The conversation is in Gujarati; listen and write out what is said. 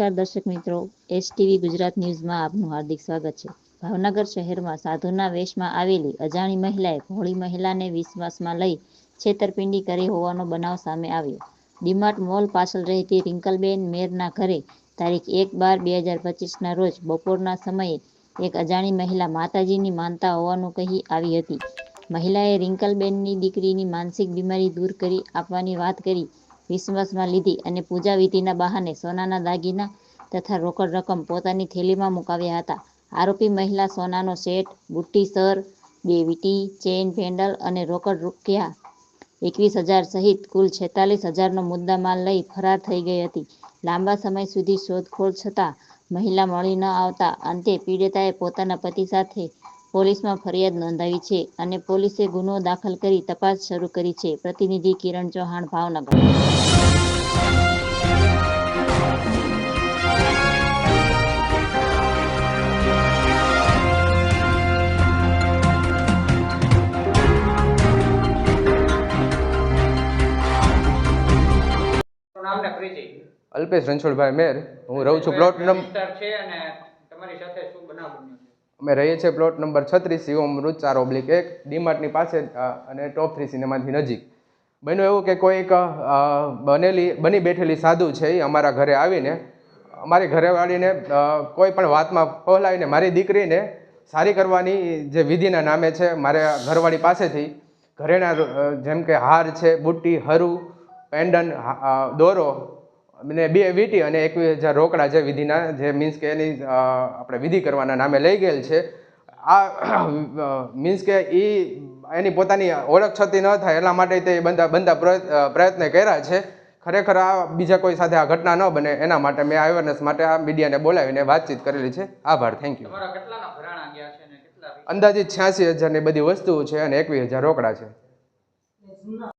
નમસ્કાર દર્શક મિત્રો. એસટીવી ગુજરાત ન્યૂઝમાં આપનું હાર્દિક સ્વાગત છે. ભાવનગર શહેરમાં સાધુના વેશમાં આવેલી અજાણી મહિલાએ ભોળી મહિલાને વિશ્વાસમાં લઈ છેતરપિંડી કરી હોવાનો બનાવ સામે આવ્યો. ડીમાર્ટ મોલ પાછળ રહેતી રિંકલબેન મેરના ઘરે તારીખ એક બાર બે હજાર પચીસના રોજ બપોરના સમયે એક અજાણી મહિલા માતાજીની માનતા હોવાનું કહી આવી હતી. મહિલાએ રિંકલબેનની દીકરીની માનસિક બીમારી દૂર કરી આપવાની વાત કરી વિશ્વાસમાં લીધી અને પૂજા વિધિના બહાને સોનાના દાગીના તથા રોકડ રકમ પોતાની થેલીમાં મુકાવ્યા હતા. આરોપી મહિલા સોનાનો સેટ, બુટ્ટી, સર, બે વીટી ચેઇન પેન્ડલ અને રોકડ રૂપિયા એકવીસ હજાર સહિત કુલ છેતાલીસ હજારનો મુદ્દામાલ લઈ ફરાર થઈ ગઈ હતી. લાંબા સમય સુધી શોધખોળ છતાં મહિલા મળી ન આવતા અંતે પીડિતાએ પોતાના પતિ સાથે પોલીસમાં ફરિયાદ નોંધાવી છે અને પોલીસે ગુનો દાખલ કરી તપાસ શરૂ કરી છે. પ્રતિનિધિ કિરણ ચૌહાણ ભાવનગર. અલ્પેશ રણછોડભાઈ મેર. હું રહું છું પ્લોટ નંબર છે અને તમારી સાથે શું બનાવ બન્યો છે? અમે રહીએ છીએ પ્લોટ નંબર છત્રીસ શિવમ અમૃત ચાર ઓબ્લિક એક, ડીમાર્ટની પાસે અને ટોપ થ્રી સિનેમાથી નજીક. બન્યું એવું કે કોઈક બનેલી, બની બેઠેલી સાધુ છે એ અમારા ઘરે આવીને. અમારી ઘરેવાળીને કોઈ પણ વાતમાં પહોલાવીને મારી દીકરીને સારી કરવાની જે વિધિના નામે છે મારે ઘરવાળી પાસેથી ઘરેણા જેમ કે હાર છે, બુટ્ટી, હરું પેન્ડન દોરો અને બે વીટી અને એકવીસ હજાર રોકડા જે વિધિના જે મીન્સ કે એની આપણે વિધિ કરવાના નામે લઈ ગયેલ છે. આ મીન્સ કે એ એની પોતાની ઓળખ છતી ન થાય એટલા માટે તે બંધા બંધા પ્રયત્ન કર્યા છે. ખરેખર આ બીજા કોઈ સાથે આ ઘટના ન બને એના માટે મેં અવેરનેસ માટે આ મીડિયાને બોલાવીને વાતચીત કરેલી છે. આભાર થેન્ક યુ અંદાજિત છ્યાસી હજારની બધી વસ્તુઓ છે અને એકવીસ હજાર રોકડા છે.